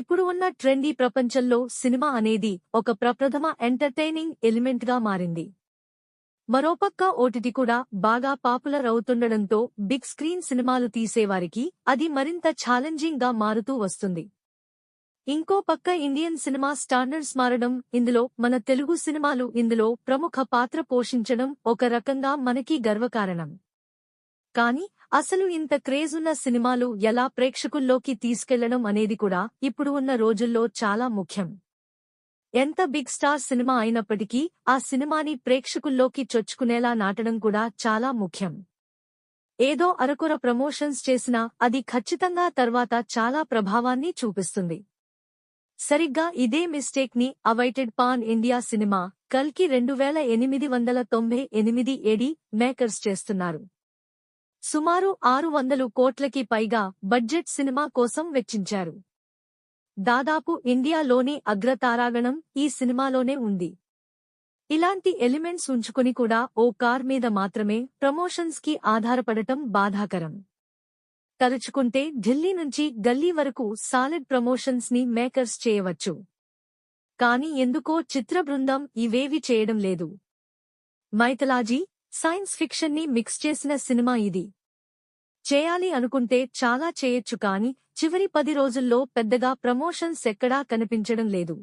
ఇప్పుడు ఉన్న ట్రెండీ ప్రపంచంలో సినిమా అనేది ఒక ప్రప్రథమ ఎంటర్టైనింగ్ ఎలిమెంట్గా మారింది. మరోపక్క ఓటిటి కూడా బాగా పాపులర్ అవుతుండడంతో బిగ్ స్క్రీన్ సినిమాలు తీసేవారికి అది మరింత ఛాలెంజింగ్గా మారుతూ వస్తుంది. ఇంకో పక్క ఇండియన్ సినిమా స్టాండర్డ్స్ మారడం ఇందులో మన తెలుగు సినిమాలు ఇందులో ప్రముఖ పాత్ర పోషించడం ఒక రకంగా మనకి గర్వకారణం. కానీ అసలు ఇంత క్రేజ్ ఉన్న సినిమాలు ఎలా ప్రేక్షకుల్లోకి తీసుకెళ్ళడం అనేది కూడా ఇప్పుడు ఉన్న రోజుల్లో చాలా ముఖ్యం. ఎంత బిగ్ స్టార్ సినిమా అయినప్పటికీ ఆ సినిమాని ప్రేక్షకుల్లోకి చొచ్చుకునేలా నాటడం కూడా చాలా ముఖ్యం. ఏదో అరకొర ప్రమోషన్స్ చేసినా అది ఖచ్చితంగా తర్వాత చాలా ప్రభావాన్ని చూపిస్తుంది. సరిగ్గా ఇదే మిస్టేక్ని అవైటెడ్ పాన్ ఇండియా సినిమా కల్కి రెండు వేల ఎనిమిది వందల తొంభై ఎనిమిది ఏడి మేకర్స్ చేస్తున్నారు. సుమారు ఆరు వందలు కోట్లకి పైగా బడ్జెట్ సినిమా కోసం వెచ్చించారు. దాదాపు ఇండియాలోని అగ్రతారాగణం ఈ సినిమాలోనే ఉంది. ఇలాంటి ఎలిమెంట్స్ ఉంచుకుని కూడా ఓ కార్ మీద మాత్రమే ప్రమోషన్స్కి ఆధారపడటం బాధాకరం. తలుచుకుంటే ఢిల్లీ నుంచి గల్లీ వరకు సాలిడ్ ప్రమోషన్స్ని మేకర్స్ చేయవచ్చు. కాని ఎందుకో చిత్ర బృందం ఇవేవి చేయడం లేదు. మైథలాజీ సైన్స్ ఫిక్షన్ని మిక్స్ చేసిన సినిమా ఇది. చేయాలి అనుకుంటే చాలా చేయొచ్చు కాని చివరి పది రోజుల్లో పెద్దగా ప్రమోషన్స్ ఎక్కడా కనిపించడం లేదు.